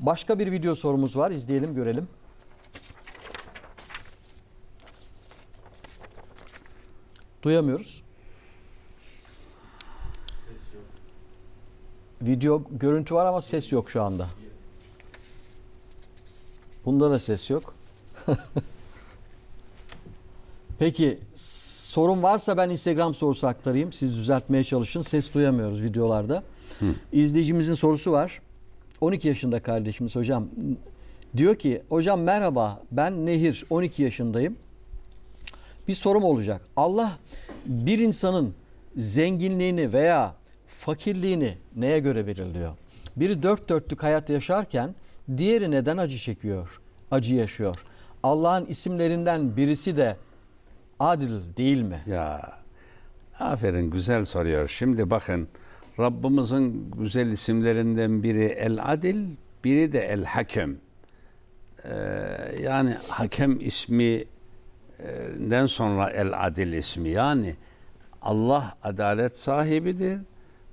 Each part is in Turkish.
Başka bir video sorumuz var. İzleyelim, görelim. Duyamıyoruz. Video görüntü var ama ses yok şu anda. Bunda da ses yok. Peki sorun varsa ben Instagram sorusu aktarayım. Siz düzeltmeye çalışın. Ses duyamıyoruz videolarda. İzleyicimizin sorusu var. 12 yaşında kardeşimiz hocam. Diyor ki hocam merhaba ben Nehir 12 yaşındayım. Bir sorum olacak. Allah bir insanın zenginliğini veya fakirliğini neye göre belirliyor? Biri dört dörtlük hayat yaşarken diğeri neden acı çekiyor, acı yaşıyor? Allah'ın isimlerinden birisi de adil değil mi? Ya aferin güzel soruyor. Şimdi bakın Rabbimizin güzel isimlerinden biri El Adil, biri de El Hakem. Ee, yani Hakem isminden sonra El Adil ismi. Yani Allah adalet sahibidir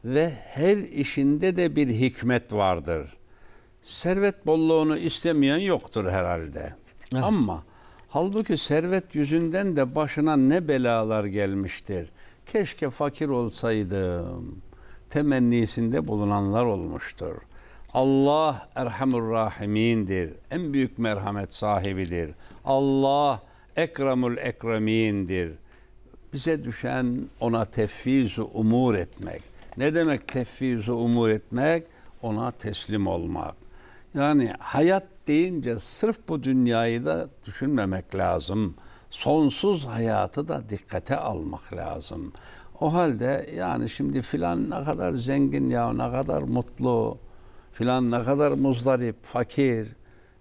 ve her işinde de bir hikmet vardır. Servet bolluğunu istemeyen yoktur herhalde. Evet. Ama halbuki servet yüzünden de başına ne belalar gelmiştir. Keşke fakir olsaydım. Temennisinde bulunanlar olmuştur. Allah Erhamur Rahimindir. En büyük merhamet sahibidir. Allah Ekramul Ekremindir. Bize düşen ona tefviz umur etmek. Ne demek tefviz umur etmek? Ona teslim olmak. Yani hayat deyince sırf bu dünyayı da düşünmemek lazım. Sonsuz hayatı da dikkate almak lazım. O halde yani şimdi filan ne kadar zengin ya ne kadar mutlu filan ne kadar muzdarip, fakir.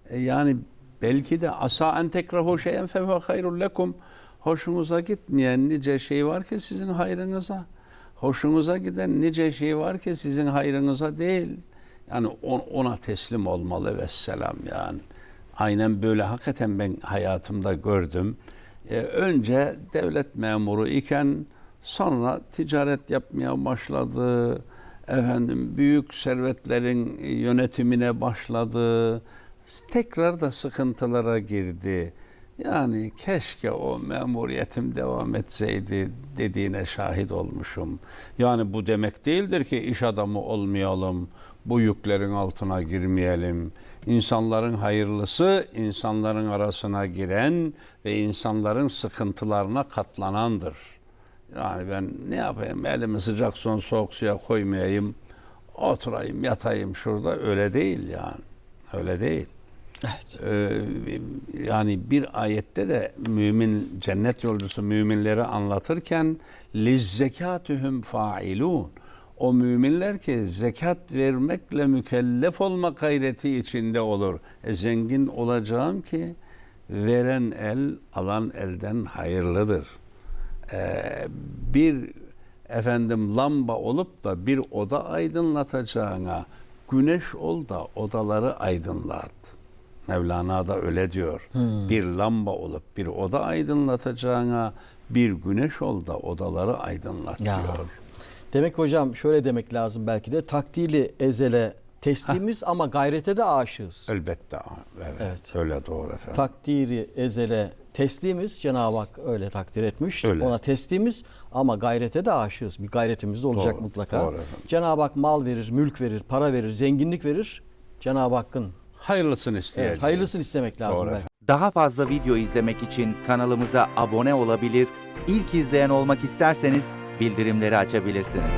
E yani belki de asa en tekrahu şeyen fehuve hayrul lekum. Hoşunuza gitmeyen nice şey var ki sizin hayrınıza. Hoşunuza giden nice şey var ki sizin hayrınıza değil. Yani on- ona teslim olmalı ve selam yani. Aynen böyle hakikaten ben hayatımda gördüm. Ee, önce devlet memuru iken sonra ticaret yapmaya başladı. Efendim büyük servetlerin yönetimine başladı. Tekrar da sıkıntılara girdi. Yani keşke o memuriyetim devam etseydi dediğine şahit olmuşum. Yani bu demek değildir ki iş adamı olmayalım, bu yüklerin altına girmeyelim. İnsanların hayırlısı insanların arasına giren ve insanların sıkıntılarına katlanandır. Yani ben ne yapayım elimi sıcak son soğuk suya koymayayım, oturayım yatayım şurada öyle değil yani. Öyle değil. Ee, yani bir ayette de mümin cennet yolcusu müminleri anlatırken lizzekatühüm failun o müminler ki zekat vermekle mükellef olma gayreti içinde olur. E, zengin olacağım ki veren el alan elden hayırlıdır. Ee, bir efendim lamba olup da bir oda aydınlatacağına güneş ol da odaları aydınlat. Mevlana da öyle diyor. Bir lamba olup bir oda aydınlatacağına bir güneş ol da odaları aydınlat Ya. diyor. Demek hocam şöyle demek lazım belki de takdili ezele teslimiz ama gayrete de aşığız. Elbette. Evet, Evet. Öyle doğru efendim. Takdiri ezele teslimiz Cenab-ı Hak öyle takdir etmiş. Öyle. Ona teslimiz ama gayrete de aşığız. Bir gayretimiz de olacak Doğru, mutlaka. doğru efendim. Cenab-ı Hak mal verir, mülk verir, para verir, zenginlik verir. Cenab-ı Hakk'ın Hayırlısını isteyeceğiz. evet, hayırlısını istemek lazım Doğru belki. efendim. Daha fazla video izlemek için kanalımıza abone olabilir, ilk izleyen olmak isterseniz bildirimleri açabilirsiniz.